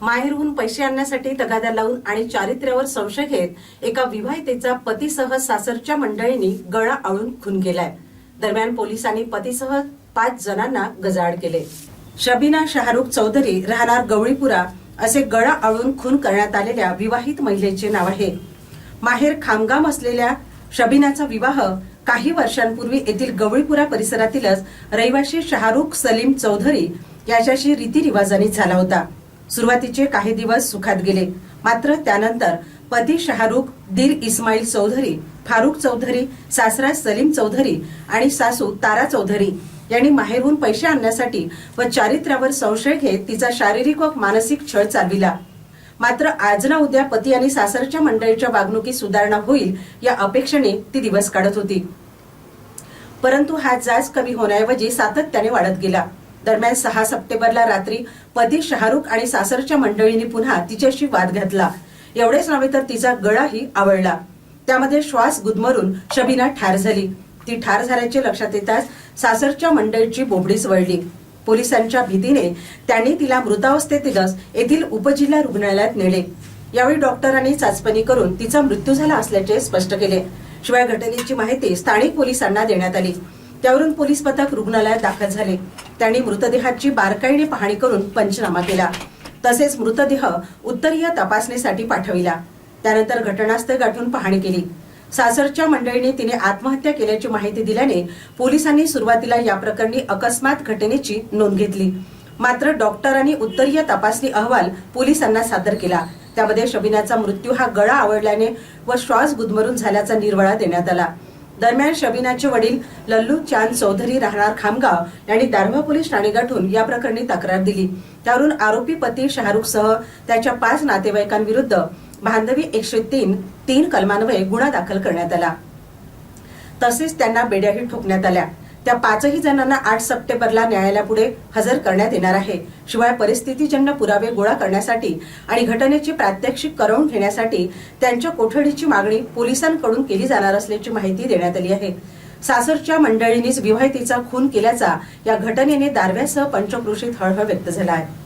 माहेरहून पैसे आणण्यासाठी तगाद्या लावून आणि चारित्र्यावर संशय घेत एका विवाहितेचा पतीसह सासरच्या मंडळींनी गळा आळून खून केलाय. दरम्यान पोलिसांनी पतीसह पाच जणांना गजाआड केले. शबीना शाहरुख चौधरी राहणार गवळीपुरा असे गळा आळून खून करण्यात आलेल्या विवाहित महिलेचे नाव आहे. माहेर खामगाम असलेल्या शबीनाचा विवाह काही वर्षांपूर्वी येथील गवळीपुरा परिसरातीलच रहिवाशी शाहरुख सलीम चौधरी याच्याशी रीतिरिवाजाने झाला होता. सुरुवातीचे काही दिवस सुखात गेले. मात्र त्यानंतर पती शाहरुख दीर इस्माईल चौधरी फारुख चौधरी सासरा सलीम चौधरी आणि सासू तारा चौधरी यांनी माहेरहून पैसे आणण्यासाठी व चारित्र्यावर संशय घेत तिचा शारीरिक व मानसिक छळ चालविला. मात्र आज ना उद्या पती आणि सासरच्या मंडळीच्या वागणुकीत सुधारणा होईल या अपेक्षेने ती दिवस काढत होती. परंतु हा जाच कमी होण्याऐवजी सातत्याने वाढत गेला. दरम्यान सहा सप्टेंबरला रात्री पती शाहरुख आणि सासरच्या मंडळींनी पुन्हा तिच्याशी वाद घातला. एवढेच नव्हे तर तिचा गळाही आवळला. त्यामध्ये श्वास गुदमरून शबीना ठार झाली. ती ठार झाल्याचे लक्षात येताच सासरच्या मंडळीची बोबडीच वळली. पोलिसांच्या भीतीने त्यांनी तिला मृतावस्थेतीलच येथील उपजिल्हा रुग्णालयात नेले. यावेळी डॉक्टरांनी चाचपणी करून तिचा मृत्यू झाला असल्याचे स्पष्ट केले. शिवाय घटनेची माहिती स्थानिक पोलिसांना देण्यात आली. त्यावरून पोलीस पथक रुग्णालयात दाखल झाले. त्यांनी मृतदेहाची बारकाईने पाहणी करून पंचनामा केला. तसेच मृतदेह उत्तरीय तपासणीसाठी पाठविला. त्यानंतर घटनास्थळ गाठून पाहणी केली. सासरच्या मंडळीने तिने आत्महत्या केल्याची माहिती दिल्याने पोलिसांनी सुरुवातीला या प्रकरणी अकस्मात घटनेची नोंद घेतली. मात्र डॉक्टरांनी उत्तरीय तपासणी अहवाल पोलिसांना सादर केला. त्यामध्ये शबीनाचा मृत्यू हा गळा आवडल्याने व श्वास गुदमरून झाल्याचा निर्वाळा देण्यात आला. दरम्यान शबीनाचे वडील लल्लू चांद चौधरी राहणार खामगाव यांनी दारव्हा पोलीस ठाणे गाठून या प्रकरणी तक्रार दिली. त्यावरून आरोपी पती शाहरुखसह त्याच्या पाच नातेवाईकांविरुद्ध बांधवी एकशे तीन तीन कलमान्वये गुन्हा दाखल करण्यात आला. तसेच त्यांना बेड्याही ठोकण्यात आल्या. त्या पाचही जणांना आठ सप्टेंबरला न्यायालयापुढे हजर करण्यात येणार आहे. शिवाय परिस्थितीजन्य पुरावे गोळा करण्यासाठी आणि घटनेची प्रात्यक्षिक करवून घेण्यासाठी त्यांच्या कोठडीची मागणी पोलिसांकडून केली जाणार असल्याची माहिती देण्यात आली आहे. सासरच्या मंडळींनीच विवाहितीचा खून केल्याचा या घटनेने दारव्यासह पंचक्रोशीत हळहळ व्यक्त झाला आहे.